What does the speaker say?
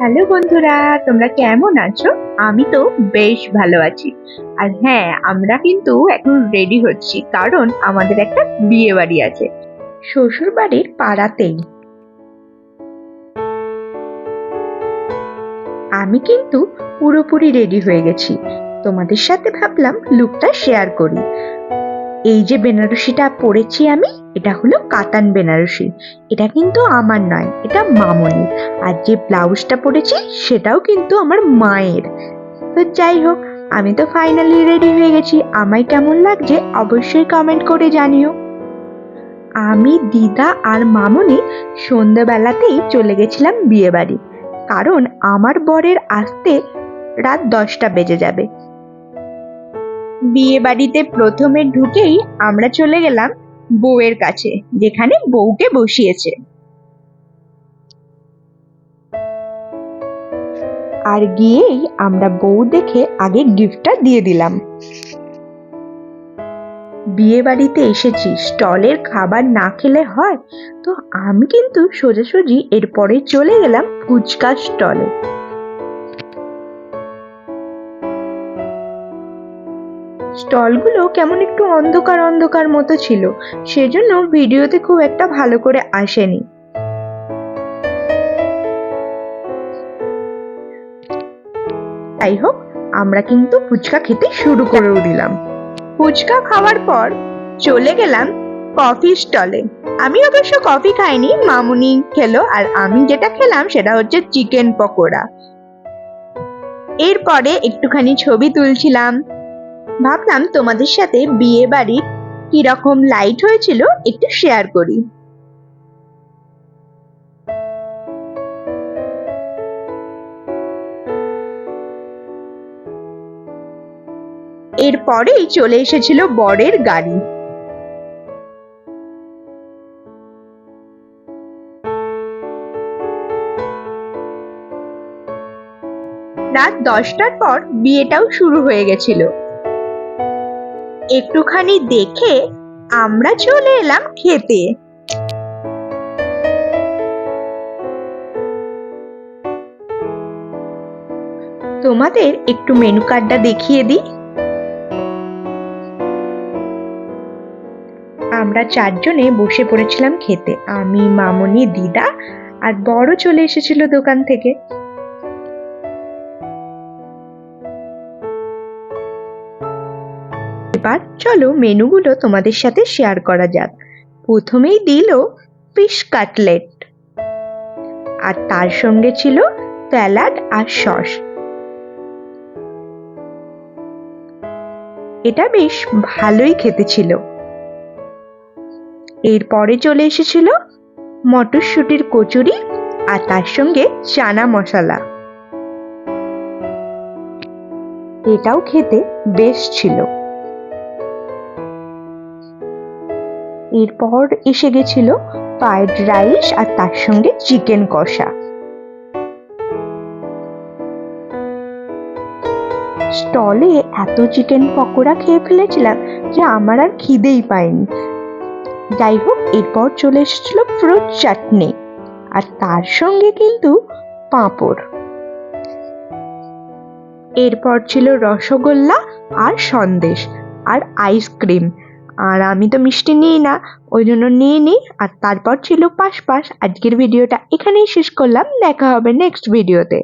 Hello বন্ধুরা, তোমরা কেমন আছো? আমি তো বেশ ভালো আছি। আর হ্যাঁ আমরা কিন্তু এখন রেডি হচ্ছি, কারণ আমাদের একটা বিয়ে বাড়ি আছে। শ্বশুর বাড়ির পাড়াতেই। আমি কিন্তু পুরোপুরি রেডি হয়ে গেছি। তোমাদের সাথে ভাবলাম লুকটা শেয়ার করি। এই যে বেনারসিটা পরেছি আমি, এটা হলো কাতান বেনারসি। এটা কিন্তু আমার নয়, এটা মামনির। আর যে ব্লাউজটা পরেছি, সেটাও কিন্তু আমার মায়ের। তো যাই হোক, আমি তো ফাইনালি রেডি হয়ে গেছি। আমায় কেমন লাগছে, অবশ্যই কমেন্ট করে জানিও। আমি, দিদা আর মামনি সন্ধ্যাবেলাতেই চলে গেছিলাম বিয়েবাড়ি। কারণ আমার বরের আসতে রাত দশটা বেজে যাবে। বিয়ে বাড়িতে প্রথমে ঢুকেই আমরা চলে গেলাম বউয়ের কাছে, যেখানে বউকে বসিয়েছে। আর গিয়েই আমরা বউ দেখে আগে গিফটটা দিয়ে দিলাম। বিয়ে বাড়িতে এসেছি, স্টলের খাবার না খেলে হয়, তো আমি কিন্তু সোজাসুজি এরপরে চলে গেলাম ফুচকা স্টলে। স্টলগুলো কেমন একটু অন্ধকার অন্ধকার মতো ছিল। সেজন্য ভিডিওতে খুব একটা ভালো করে আসেনি। যাই হোক আমরা কিন্তু ফুচকা খেতে শুরু করেও দিলাম। ফুচকা খাওয়ার পর চলে গেলাম কফি স্টলে। আমি অবশ্য কফি খাইনি, মামুনি খেলো, আর আমি যেটা খেলাম সেটা হচ্ছে চিকেন পকোড়া। এরপরে একটুখানি ছবি তুলছিলাম। ভাবলাম তোমাদের সাথে বিয়ে বাড়ির কীরকম লাইট হয়েছিল একটু শেয়ার করি। এরপরেই চলে এসেছিল বরের গাড়ি। রাত দশটার পর বিয়েটাও শুরু হয়ে গেছিল। একটুখানি দেখে আমরা চলে এলাম খেতে। তোমাদের একটু মেনু কার্ডটা দেখিয়ে দিই। আমরা চারজনে বসে পড়েছিলাম খেতে। আমি, মামনি, দিদা আর বড় চলে এসেছিল দোকান থেকে। এবার চলো মেনুগুলো তোমাদের সাথে শেয়ার করা যাক। প্রথমেই দিল ফিশ কাটলেট আর তার সঙ্গে ছিল স্যালাড আর সস এটা বেশ ভালোই খেতে ছিল। এরপরে চলে এসেছিল মটরশুটির কচুরি আর তার সঙ্গে চানা মশলা। এটাও খেতে বেশ ছিল। এরপর এসে গেছিল ফ্রাইড রাইস আর তার সঙ্গে চিকেন কষা। স্টলে এত চিকেন পকোড়া খেয়ে ফেলেছিলাম যে আমার আর খিদেই পায়নি। যাই হোক, এরপর চলে এসেছিল ফ্রুট চাটনি আর তার সঙ্গে কিন্তু পাঁপড়। এরপর ছিল রসগোল্লা আর সন্দেশ আর আইসক্রিম। আর আমি তো মিষ্টি নিই না, ওই জন্য নিয়ে নিই আর তারপর ছিল পাশ পাশ আজকের ভিডিওটা এখানেই শেষ করলাম। দেখা হবে নেক্সট ভিডিওতে